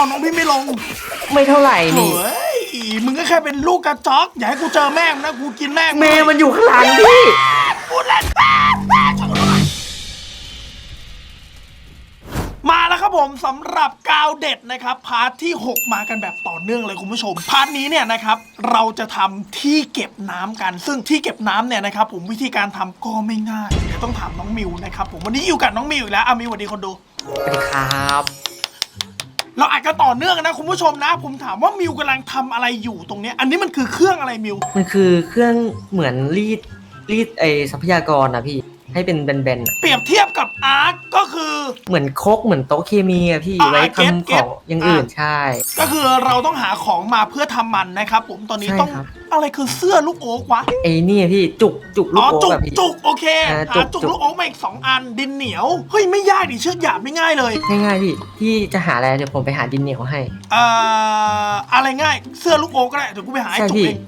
เอาน้องพี่ไม่ลงไม่เท่าไหร่โถ่นี่เอ้ยมึงก็แค่เป็นลูกกระจอก อย่าให้กูเจอแม่งนะกูกินแม่งเมย์มันอยู่ข้างหลังพี่พูดเล่นแป๊บแป๊บช่วยกูด้วยมาแล้วครับผมสำหรับกาวเด็ดนะครับพาร์ทที่ 6 มากันแบบต่อเนื่องเลยคุณผู้ชมพาร์ทนี้เนี่ยนะครับเราจะทำที่เก็บน้ำกัน ซึ่งที่เก็บน้ำเนี่ยนะครับผมวิธีการทำก็ไม่ง่ายเดี๋ยวต้องถามน้องมิวนะครับผมวันนี้อยู่กับน้องมิวอีกแล้วอะมิวสวัสดีคนดู สวัสดีครับ เราอาจจะต่อเนื่องนะคุณผู้ชมนะ ผมถามว่ามิวกำลังทำอะไรอยู่ตรงเนี้ยอันนี้มันคือเครื่องอะไรมิว มันคือเครื่องเหมือนรีดรีดไอทรัพยากรนะพี่ ให้เป็นแบนๆอะเปรียบเทียบกับอาร์ตก็คือ เหมือนโคกเหมือนโต๊ะเคมีอะพี่อ่าไว้เก็บทำเก็ขบองอย่างอื่นอ่า ใช่ ก็คือเราต้องหาของมาเพื่อทำมันนะครับผมตอนนี้ใช่ต้องครับ อะไรคือเสื้อลูกโอ๊กวะไอ้นี่พี่จุกจุกลูอ๋กอโอ๊จุกกแบบพี่ จุกโอเคอ่าหาจุกจุก จุกลูกโอ๊กมาอีกสองอันดินเหนียวเฮ้ยไม่ยากดิเชือกหยาบไม่ง่ายเลยง่ายๆพี่พี่จะหาอะไรเดี๋ยวผมไปหาดินเหนียวให้ เอ่ออะไรง่าย เสื้อลูกโอ๊กก็ได้เดี๋ยวกูไปหาไอ้ใช่จุกพี่ เอง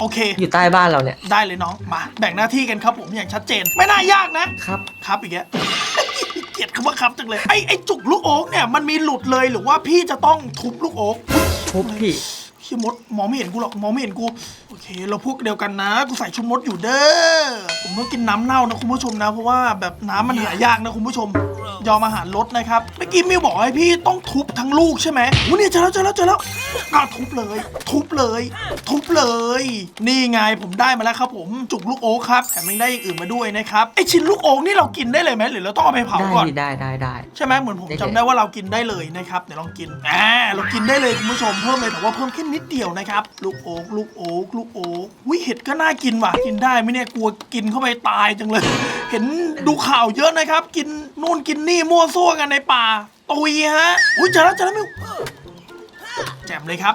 โอเค อยู่ใต้บ้านเราเนี่ยได้เลยน้องมาแบ่งหน้าที่กันครับผมอย่างชัดเจน ไม่น่ายากนะครับ ครับอีกแล้ว เกลียดคำว่าครับจังเลยไอ้ไอ้จุกลูกโอ๊กเนี่ยมันมีหลุดเลยหรือว่าพี่จะต้องทุบลูกโอ๊กทุบพี่ ชิมดมองไม่เห็นกูหรอกมองไม่เห็นกูโอเค เราพวกเดียวกันนะกูใส่ชุดมดอยู่เด้อผมต้องกินน้ำเน่านะคุณผู้ชมนะ เพราะว่าแบบน้ำมันหายากนะคุณผู้ชม ยอมอาหารลดนะครับเมื่อกี้มิวบอกให้พี่ต้องทุบทั้งลูกใช่ไหมอู้เนี่ยเจอแล้วเจอแล้วเจอแล้วก็ทุบเลย ทุบเลย ทุบเลย นี่ไงผมได้มาแล้วครับ ผมจุกลูกโอ๊กครับแถมยังได้อย่างอื่นมาด้วยนะครับไอชิ้นลูกโอ๊กนี่เรากินได้เลยไหมหรือเราต้องเอาไปเผาได้ก่อนพี่ได้ได้ได้ ใช่ไหมเหมือนผมได้จำเลยได้ว่าเรากินได้เลยนะครับเดี๋ยวลองกินอ่าเรากินได้เลยคุณผู้ชมเพิ่มเลยแต่ว่าเพิ่มแค่นิดิดเดียวนะครับ ลูกโอ๊กลูกโอ๊กลูกโอ๊กวิเห็ดก็น่ากินว่ะ กินได้ไหมเนี่ยกลัวกินเข้าไปตายจังเลย เห็นดูข่าวเยอะนะครับ กินนู่นกินนี่มั่วซั่วกันในป่าตุยฮะอุ้ยเจอแล้วเจอแล้วมิวแจ่มเลยครับ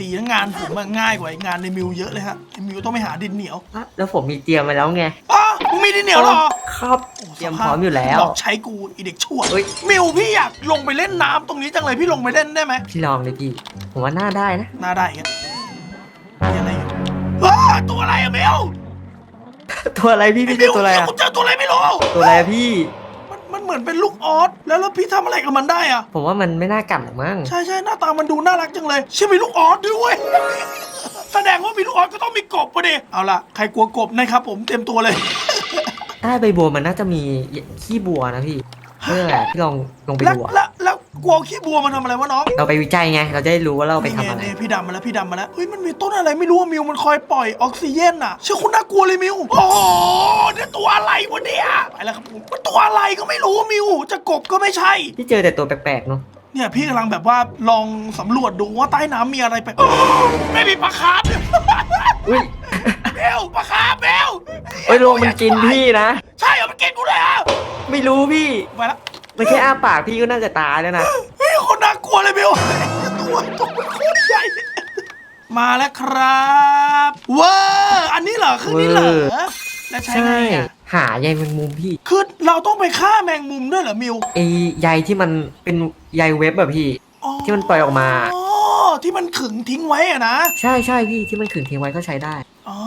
ดีนะงานผมอะง่ายกว่าไอ้งานในมิวเยอะเลยฮะไอ้มิวต้องไปหาดินเหนียวอะแล้วผมมีเตรียมมาแล้วไงอ๋อมึงมีดินเหนียวเหรอ ครับเตรียมพร้อมอยู่แล้ว หลอกใช้กูอีเด็กชั่วเฮ้ย มิวพี่อยากลงไปเล่นน้ำตรงนี้จังเลยพี่ลงไปเล่นได้ไหมพี่ลองเลยพี่ ผมว่าน่าได้นะ น่าได้อีกันมีอะไรอยู่ว้าตัวอะไรอะมิวตัวอะไรพี่ไอ้พี่มิเจอวตัวอะไรอะกูเจอตัวอะไรไม่รู้ตัวอะไรอะพี่ มันมันเหมือนเป็นลูกออสแล้วแล้วพี่ทำอะไรกับมันได้อะผมว่ามันไม่น่ากัดหรอกมั้งใช่ใช่หน้าตามันดูน่ารักจังเลยใช่มีลูกออสด้วย แสดงว่ามีลูกออสก็ต้องมีกบปะเดเอาล่ะ ใครกลัวกบนะครับผมเต็มตัวเลย ใต้ใบบัวมันน่าจะมีขี้บัวนะพี่เพื่อพี่ลองลงไปแล้วดูอะแล้วแล้ว กลัวขี้บัวมันทำอะไรวะน้องเราไปวิจัยไง เราจะได้รู้ว่าเราไปนี่ทำไงอะไร นี่พี่ดำมาแล้วพี่ดำมาแล้วเฮ้ยมันมีต้นอะไรไม่รู้ว่ามิวมันคอยปล่อยออกซิเจนอะเชื่อคุณน่ากลัวเลยมิวโอ้โหเนี่ยตัวอะไรวะเนี่ยไปแล้วครับผมมันตัวอะไรก็ไม่รู้มิวจะกบก็ไม่ใช่พี่เจอแต่ตัวแปลกๆเนาะ เนี่ยพี่กำลังแบบว่าลองสำรวจดูว่าใต้น้ำมีอะไรไปไม่มีปลาคาร์ฟอุ้ยเบลปลาคาร์ฟเบลเอ้ยลงมันกินพี่นะ ใช่เหรอมันกินกูเลยอะไม่รู้พี่ ไปละ มันแค่อ้าปากพี่ก็น่าจะตายแล้วนะเฮ้ยคนน่ากลัวเลยเบลตัวตัวมันโคตรใหญ่ มาแล้วครับเว้ออันนี้เหรอคือนี่เหรอแล้วใช้ใช่ไงอะหาใยแมงมุมพี่ คือเราต้องไปฆ่าแมงมุมด้วยเหรอมิวไอใยที่มันเป็นใยเว็บแบบพี่ ที่มันปล่อยออกมา อ๋อ ที่มันขึงทิ้งไว้อะนะ ใช่ใช่พี่ที่มันขึงทิ้งไว้ก็ใช้ได้ อ๋อ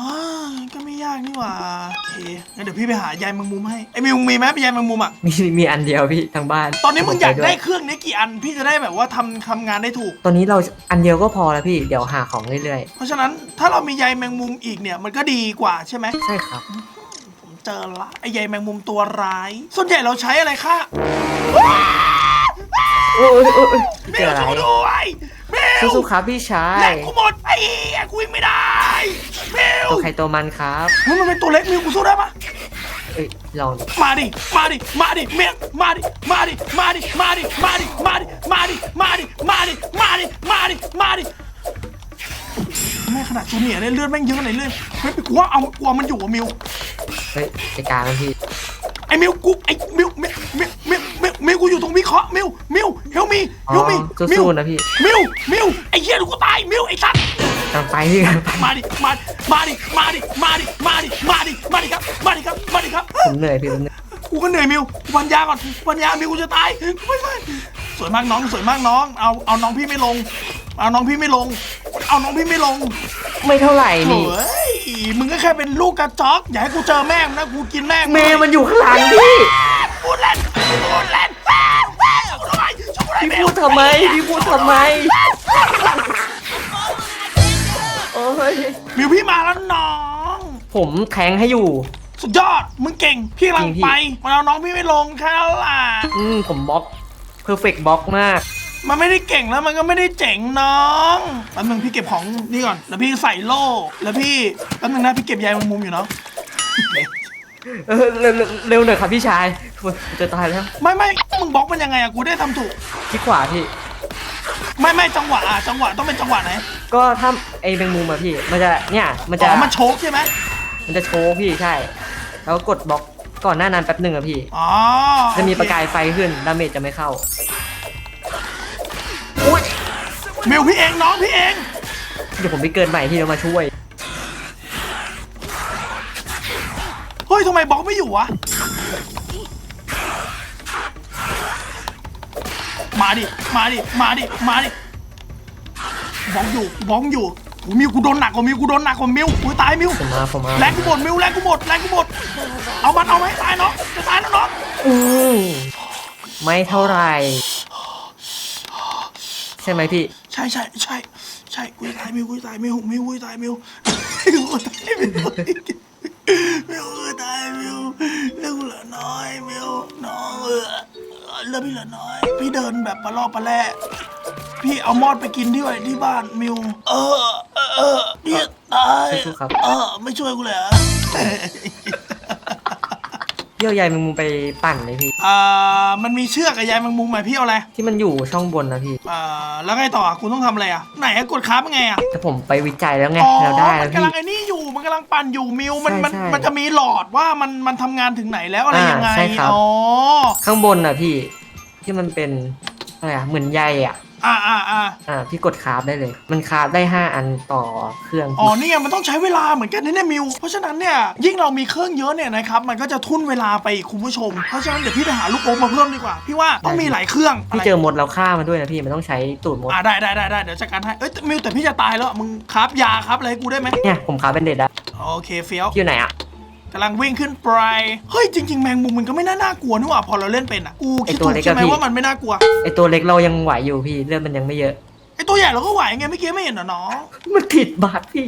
ก็ไม่ยากนี่หว่า โอเค งั้นเดี๋ยวพี่ไปหาใยแมงมุมให้ ไอ้มิวมีไหมใยแมงมุมอะ มีมีอันเดียวพี่ทางบ้านตอนนี้มึงอยากผปได้วเครื่องนี้กี่อัน พี่จะได้แบบว่าทำทำงานได้ถูก ตอนนี้เราอันเดียวก็พอแล้วพี่เดี๋ยวหาของเรื่อยเพราะฉะนั้นถ้าเรามีใยแมงมุมอีกเนี่ยมันก็ดีกว่าใช่ไหม ๆ ใช่ครับ ผมเจอละไอ้ใยแมงมุมตัวร้าย ส่วนใหญ่เราใช้อะไรฆ่าโอ้ยโอ้ยโอ้ยมิเจอวอะไรสู้ด้วยมิวสู้ๆครับพี่ชาแหลยกกูหมดไอ้เหี้ยกูวิ่งไม่ได้ มิวตัวใครตัวมันครับเฮ้ยมันเป็นตัวเล็กมิวกูสู้ได้ปะเอ้ยลองดิมาดิ มาดิ มาดิเมียมาดิ มาดิ มาดิ มาดิ มาดิ มาดิ มาดิ มาดิ มาดิ มาดิ มาดิ มาดิแม่ขนาดจูเนียร์เนี่ยเลือดแม่งเยอะไหนเลยเฮ้ยกูว่าเอากลัวมันอยู่อะมิว เฮ้ยจัดการมันพี่ไอ้มิวกูไอ้มิวมิวมิวมิวมิวมิวกูอยู่ตรงวิเคราะห์มิวมิวเฮลมีอ๋เฮลมีอมิสู้ๆนะพี่มิวมิวไอ้เหี้ยดูกูตายมิวไอ้สัตว์ กำลังไปพี่รังมาดิ มาดิ มาดิ มาดิ มาดิ มาดิ มาดิ มาดิครับ มาดิครับ มาดิครับ ผมเหนื่อยพี่ผมเหนื่อยกูก็เหนื่อยมิววัญญาก่อนวัญญามิวกูจะตายไม่ไม่สวยมากน้องสวยมากน้อง เอาเอาน้องพี่ไม่ลง เอาน้องพี่ไม่ลง เอาน้องพี่ไม่ลงไม่เท่าไหร่นี่มึงก็แค่เป็นลูกกระจอก อย่าให้กูเจอแม่งนะกูกินแม่งแมวมันอยู่ข้างหลังพี่ พูดเล่นพูดเล่นแม่แม่อาทำไมพี่พูดทำไมพี่พูดทำไม ยมิวพี่มาแล้วน้อง ผมแทงให้อยู่ สุดยอด มึงเก่ง พี่กำลังจริงพี่ไปมาเอาน้องพี่ไม่ลงแค่นั้นล่ะอืมผมบล็อกเพอร์เฟกบล็อกมาก มันไม่ได้เก่งแล้วมันก็ไม่ได้เจ๋งน้องแป๊บนึงพี่เก็บของนี่ก่อน แล้วพี่ใส่โล่ แล้วพี่แป๊บนึงนะพี่เก็บใยแมงมุมอยู่เนาะเออเร็วเร็วเร็วหน่อยครับพี่ชายผมจะตายแล้ว ไม่ไม่มึงบล็อกมันยังไงอะกูได้ทำถูก ที่ขวาพี่ ไม่ไม่จังหวะอะจังหวะต้องเป็นจังหวะไหนก็ถ้าไอ้แมงมุมอะพี่ มันจะเนี่ยมันจะอ๋อมันโชกใช่ไหมมันจะโชว์พี่ใช่ แล้วกดบล็อกก่อนหน้านั้นแป๊บหนึ่งอะพี่อ๋อจะมีโอเคประกายไฟขึ้นดาเมจจะไม่เข้ามิวพี่เองน้องพี่เองเดี๋ยวผมไปเกิดใหม่พี่จะมาช่วยเฮ้ยทำไมบล็อกไม่อยู่วะ มาดิ มาดิ มาดิ มาดิบล็อกอยู่บล็อกอยู่โอ้มิวกูโดนหนักกว่ามิวกูโดนหนักกว่ามิวกูตายมิวผมมาผมมาแรงกูหมดมิวแรงกูหมดแรงกูหมด เอามันเอาไหมตายเนาะจะตายแล้วเนาะอืมไม่เท่าไหรใช่ไหมพี่ ใช่ใช่ใช่ใช่กูจะตายมิวกูจะตายมิวมิวกูจะตายมิวมิวกูจะตายมิวมิวกูจะตายมิวเรื่องกูเหลือน้อยมิวน้องเออ เรื่องพี่เหลือน้อย พี่เดินแบบปลาล่อปลาแร่พี่เอามอดไปกินที่ไว้ที่บ้านมิว เออ เออเออพี่ตายสู้ๆครับเออ ไม่ช่วยกูเลยเหรอ เยี่ยวใยแมงมุมไปปั่นเลยพี่ อ่ามันมีเชือกกับใยแมงมุมไหมพี่เอาอะไรที่มันอยู่ช่องบนนะพี่ อ่าแล้วไงต่ออะกูต้องทำอะไรอะไหนอะกดค้าเป็นไงอะแต่ผมไปวิจัยแล้วไงอ๋อเราได้มัแล้วนพี่กำลังไอ้นี่อยู่มันกำลังปั่นอยู่มิวมันใช่มันใช่มันจะมีหลอดว่ามันมันทำงานถึงไหนแล้วอะไรอ่ายังไงใช่ครับ อ๋อข้างบนน่ะพี่ ที่มันเป็นอะไรอะเหมือนใยอะ อ่าอ่าอ่าอ่าพี่กดคราฟได้เลย มันคราฟได้ห้าอันต่อเครื่องอ๋อพี่นี่ไงมันต้องใช้เวลาเหมือนกันนะเนี่ยมิว เพราะฉะนั้นเนี่ยยิ่งเรามีเครื่องเยอะเนี่ยนะครับมันก็จะทุ่นเวลาไปอีกคุณผู้ชม เพราะฉะนั้นเดี๋ยวพี่ไปหาลูกอมมาเพิ่มดีกว่า พี่ว่าต้องมีหลายเครื่องพี่เจอมดแล้วฆ่ามันด้วยนะพี่มันต้องใช้ตูดมดอ่าได้ได้ได้ได้เดี๋ยวจัดการให้เอ้ยแต่มิวแต่พี่จะตายแล้วมึงครับยาครับอะไรให้กูได้ไหมเนี่ยผมคราฟเป็นเด็ดอะโอเคเฟี้ยวพี่อยู่ไหนอะ กำลังวิ่งขึ้นไปเฮ้ยจริง ๆ แมงมุมมันก็ไม่น่าน่ากลัวนี่หว่าพอเราเล่นเป็นอะกูคิดถูกใช่ไหมว่ามันไม่น่ากลัวไอตัวเล็กเรายังไหวอยู่พี่เลือดมันยังไม่เยอะไอตัวใหญ่เราก็ไหวไงเมื่อกี้ไม่เห็นเหรอน้องมันผิดบาทพี่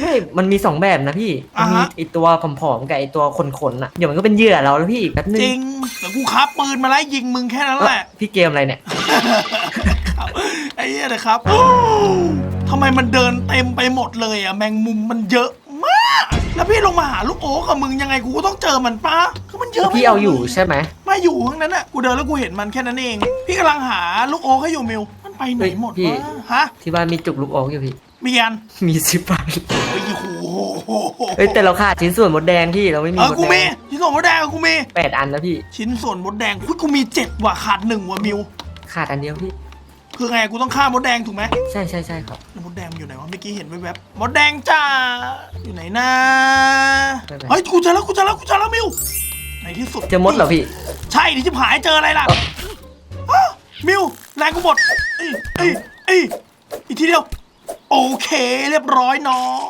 เฮ้ยมันมีสองแบบนะพี่อ่ามีฮะไอตัวผอมๆกับไอตัวขนๆอะเดี๋ยวมันก็เป็นเหยื่อเราแล้วพี่แป๊บนึงจริงเดี๋ยวกูคับปืนมาไล่ยิงมึงแค่นั้นแหละพี่เกมอะไรเนี่ยไอ้เหี้ยนะครับทำไมมันเดินเต็มไปหมดเลยอะแมงมุมมันเยอะมาก แล้วพี่ลงมาหาลูกโอ๊กกับมึงยังไงกูก็ต้องเจอมันปะคือมันเยอะพี่เอาอยู่ใช่ไหมไม่อยู่ทั้งนั้นอะกูเดินแล้วกูเห็นมันแค่นั้นเอง พี่กำลังหาลูกโอ๊กให้อยู่มิวมันไปไหนหมดวะฮะที่บ้านมีจุกลูกโอ๊กอยู่พี่มีอันมีสิบอันเฮ้ยโอ้โหเฮ้ยแต่เราขาดชิ้นส่วนมดแดงพี่เราไม่มีเออมดกูแดมีงชิ้นส่วนมดแดงกูมีแปดอันนะพี่ ชิ้นส่วนมดแดงคุยกูมีเจ็ดว่ะขาดหนึ่งว่ะมิวขาดอันเดียวพี่ คือไงกูต้องฆ่ามดแดงถูกไหมใช่ใช่ใช่ครับ แล้วมดแดงมันอยู่ไหนวะเมื่อกี้เห็นแวบๆมดแดงจ้าอยู่ไหนนะไปไป เฮ้ยกูเจอแล้วกูเจอแล้วกูเจอแล้วมิวในที่สุดเจอมดเหรอพี่ใช่ดิจิบหายเจออะไรล่ะอ้าวมิวแรงกูหมดเอ้ยเอ้ยเอ้ยอีกทีเดียว โอเคเรียบร้อยน้อง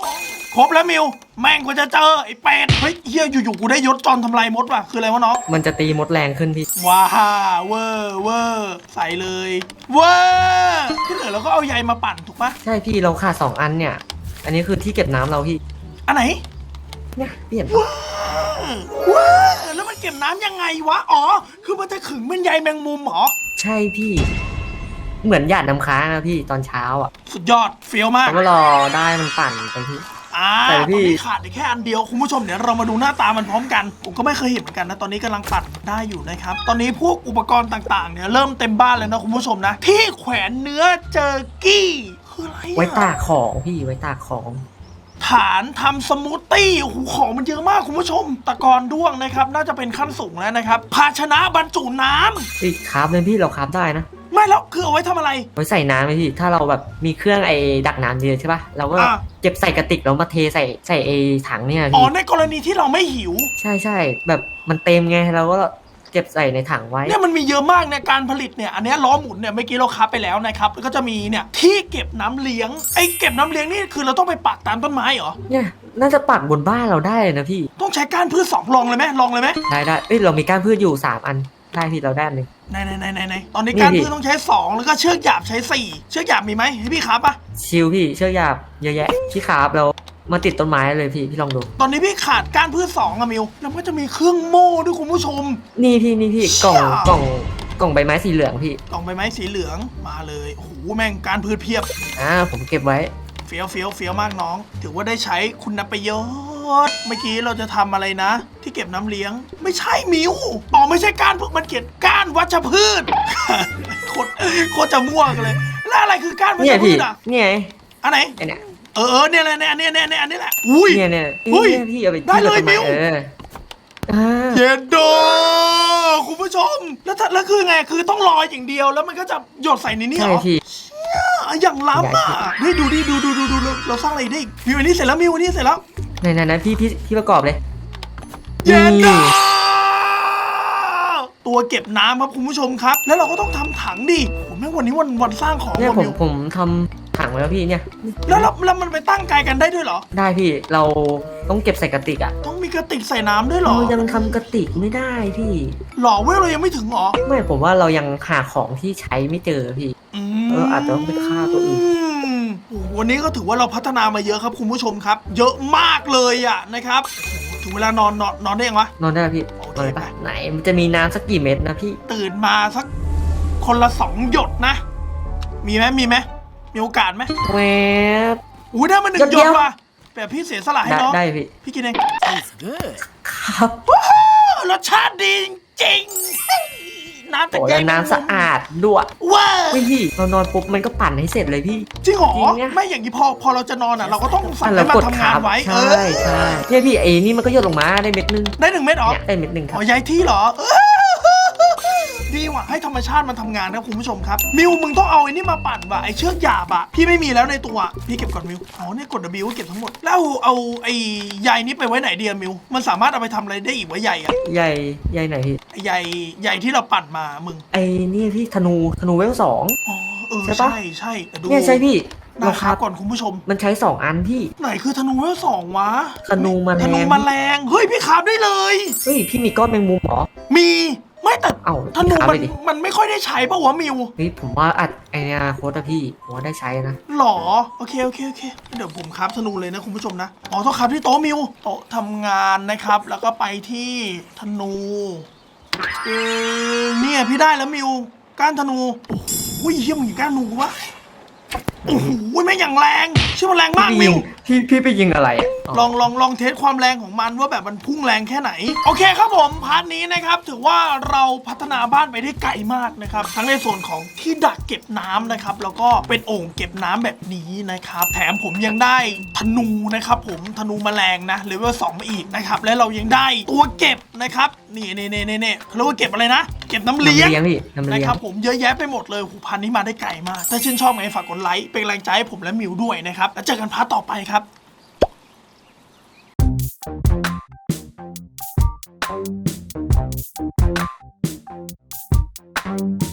ครบแล้วมิว แม่งกว่าจะเจอไอ้เป็ดเฮ้ยเฮียอยู่ๆกูได้ยศจอมทำลายมดว่ะคืออะไรวะน้อง มันจะตีมดแรงขึ้นพี่ ว้าเวอร์เวอร์ใส่เลยเวอร์ที่เหลือเราก็เอาใยมาปั่นถูกปะใช่พี่เราขาดสองอันเนี่ย อันนี้คือที่เก็บน้ำเราพี่อันไหนเนี่ยพี่เห็นปะว้าวว้าวแล้วมันเก็บน้ำยังไงวะอ๋อ คือมันจะขึงเป็นใยแมงมุมเหรอใช่พี่ เหมือนหยาดน้ำค้างนะพี่ตอนเช้าอะสุดยอดเฟี้ยวมาก แล้วก็รอได้มันปั่นไปพี่ อ่าแต่ตอนพี่ นี้ขาดอีกแค่อันเดียวคุณผู้ชมเดี๋ยวเรามาดูหน้าตามันพร้อมกัน ผมก็ไม่เคยเห็นเหมือนกันนะตอนนี้กำลังปั่นได้อยู่นะครับ ตอนนี้พวกอุปกรณ์ต่างๆเนี่ยเริ่มเต็มบ้านแล้วนะคุณผู้ชมนะ ที่แขวนเนื้อเจอกี้คืออะไรอะ ไว้ตากของพี่ไว้ตากของฐานทำสมูทตี้โอ้โหของมันเยอะมากคุณผู้ชม ตะกอนด้วงนะครับ น่าจะเป็นขั้นสูงแล้วนะครับ ภาชนะบรรจุน้ำอีกคราฟเลยพี่เราคราฟได้นะไม่แล้วคือเอาไว้ทำอะไร ไว้ใส่น้ำไหมพี่ ถ้าเราแบบมีเครื่องไอ้ดักน้ำเยอะใช่ปะเราก็อ่าเก็บใส่กระติกแล้วมาเทใส่ใส่ไอ้ถังเนี่ยอ๋อพี่ ในกรณีที่เราไม่หิว ใช่ใช่แบบมันเต็มไงเราก็เก็บใส่ในถังไว้ เนี่ยมันมีเยอะมากในการผลิตเนี่ย อันเนี้ยล้อหมุนเนี่ยเมื่อกี้เราคับไปแล้วนะครับแล้วก็จะมีเนี่ยที่เก็บน้ำเลี้ยงไอ้เก็บน้ำเลี้ยงนี่คือเราต้องไปปักตามต้นไม้เหรอ เนี่ย น่าจะปักบนบ้านเราได้เลยนะพี่ ต้องใช้ก้านพืชสองลองเลยไหมลองเลยไหมได้ได้เอ้ยเรามีก้านพืชอยู่สามอัน ได้พี่เราได้อันหนึ่ง ไหนไหนไหนไหนไหนตอนนี้นี่การพี่ พืชต้องใช้สองแล้วก็เชือกหยาบใช้สี่เชือกหยาบมีไหมให้พี่ครับปะชิลพี่เชือกหยาบเยอะแยะพี่ขาบเรามาติดต้นไม้เลยพี่พี่ลองดู ตอนนี้พี่ขาดก้านพืชสองอะมิวแล้วก็จะมีเครื่องโม่ด้วยคุณผู้ชม นี่พี่นี่พี่กล่องเชี่ยกล่องกล่องใบไม้สีเหลืองพี่กล่องใบไม้สีเหลืองมาเลยโอ้โหแม่งการพืชเพียบ อ่าผมเก็บไว้ เฟี้ยวเฟี้ยวเฟี้ยวมากน้อง ถือว่าได้ใช้คุณประโยช น์เมื่อกี้เราจะทำอะไรนะ ที่เก็บน้ำเลี้ยง ไม่ใช่มิวอ๋อไม่ใช่ก้านพืชมันเขียนก้านวัชพืชโคตรโคตรจะม่วงเลยแล้วอะไรคือก้านวัเนี่ชยพืพี่ชอะเนี่ยอันไหนไอเนี่ยเออเออเนี่ยแหละเนี่ยเนี่ยเนี่ยเนี่ยอันนี้แหละอุ้ยเนี่ยเนี่ยเฮ้ยเนี่ยพี่เอาไปได้เลยที่รามิวเอออ่าเยนโดคุณผู้ชม แล้วถ้าแล้วคือไงคือต้องรออย่างเดียวแล้วมันก็จะหยดใส่ในนี้เหใช่รอพี่อะอย่างล้ำอะเฮ้ยดูดิดูดูดูดูเราเราสร้างอะไรได้อีกมิวอันนี้เสร็จแล้วมิวอันนี้เสร็จแล้ว ไหนไหนไหนพี่พี่พี่ประกอบเลยเย็นนี่ดาวตัวเก็บน้ำครับคุณผู้ชมครับ แล้วเราก็ต้องทำถังดิผมแม่งวันนี้วันวันสร้างของเนี่ยวันผมมิวผมทำถังไว้แล้วพี่เนี่ย แล้วแล้วแล้วมันไปตั้งไกลกันได้ด้วยเหรอ ได้พี่เราต้องเก็บใส่กระติกอะต้องมีกระติกใส่น้ำด้วยเหรอเรายังทำกระติกไม่ได้พี่ หล่อเว้ยเรายังไม่ถึงเหรอไม่ผมว่าเรายังหาของที่ใช้ไม่เจอพี่ อืเอออาจจะต้องไปฆ่าตัวอื่นมโอ้โห วันนี้ก็ถือว่าเราพัฒนามาเยอะครับคุณผู้ชมครับ เยอะมากเลยอะนะครับโอ้โหถึงเวลานอนนอนนอนได้ยังวะ นอนได้แล้วพี่โอเคนอนเลยปะไปไหนมันจะมีน้ำสักกี่เม็ดนะพี่ ตื่นมาสักคนละสองหยดนะ มีไหมมีไหมมีโอกาสไหมแวบอุ้ยได้มาหนึ่หยงดหยเดีดยว ว่ะแบบพี่เสียสละให้ได้น้องได้พี่ พี่กินเองครับว้าวรสชาติดีจริงๆเฮ้ย น้ำจากโอ้แยแล้กวน้ำสะอาดด้วยว้าวไม่พี่เรานอนปุ๊บมันก็ปั่นให้เสร็จเลยพี่ จริงเหรอจริงเนี่ยไม่อย่างนี้พอพอเราจะนอนอะ เราก็ต้องสั่งแล้ให้วมันกดทำงาขานบไว้ เอใช่อ ใช่เนี่ยพี่ไอ้นี่มันก็หยดลงมาได้เม็ดนึงได้หนึ่งเม็ดเหรอเนี่ยได้เม็ดหนึ่งครัอ๋บ อย้ายที่เหรอเออ ดีว่ะให้ธรรมชาติมันทำงานครับคุณผู้ชมครับ มิวมึงต้องเอาไอ้นี่มาปั่นว่ะไอ้เชือกหยาบอะพี่ไม่มีแล้วในตัวพี่เก็บก่อนมิวอ๋อเนี่ยกด W เก็บทั้งหมด แล้วเอาไอ้ใยนี้ไปไว้ไหนเดียมิว มันสามารถเอาไปทำอะไรได้อีกวะใยอะใหญ่ใหญ่ไหนพี่ ไอ้ใยใยที่เราปั่นมามึงไอ้นี่พี่ธนูธนูเวลสอง อ๋อเออใช่ปะ ใช่ใช่แต่ดูเนี่ยใช่พี่ราเราคาครับก่อนคุณผู้ชม มันใช้สองอันพี่ ไหนคือธนูเวลสองวะธนูแมลง ธนูแมลงเฮ้ยพี่คาบได้เลย เฮ้ยพี่มีก้อนแมงมุมเหรอ มี ไม่แต่เอ้าธนูถามมัเลนยดิ มันไม่ค่อยได้ใช้ป่าวะมิวเฮ้ยผมว่าอัดไอเนียโค้ดอะพี่ผมว่าได้ใช้นะ หรอ โอเคโอเคโอเค เดี๋ยวผมครับธนูเลยนะคุณผู้ชมนะ อ๋อต้องครับที่โต๊ะมิวโต๊ะทำงานนะครับ แล้วก็ไปที่ธนูเออเนี่ยพี่ได้แล้วมิว ก้านธนู โอ้โหเฮียมึงเห็นก้านธนูกูปะโอ้โหแม่งอย่างแรง ชื่อมันแรงมากมิวพี่พี่ไปยิงอะไรอะลองลองลองเทสความแรงของมันว่าแบบมันพุ่งแรงแค่ไหน โอเคครับผมพาร์ทนี้นะครับถือว่าเราพัฒนาบ้านไปได้ไกลมากนะครับ ทั้งในส่วนของที่ดักเก็บน้ำนะครับ แล้วก็เป็นโอ่งเก็บน้ำแบบนี้นะครับ แถมผมยังได้ธนูนะครับผมธนูแมลงนะเลเวลสองมาอีกนะครับ และเรายังได้ตัวเก็บนะครับนี่นี่นี่นี่นี่เขาเรียกว่าเก็บอะไรนะ เก็บน้ำน้ำเลี้ยง เลี้ยงพี่น้ำนะเลี้ยคงรับผมเยอะแยะไปหมดเลยหูพันนี้มาได้ไกลมาก ถ้าชื่นชอบไงฝากกดไลค์เป็นกำลังใจให้ผมและมิวด้วยนะครับับ แล้วเจอกันพาร์ทต่อไปครับ Thank.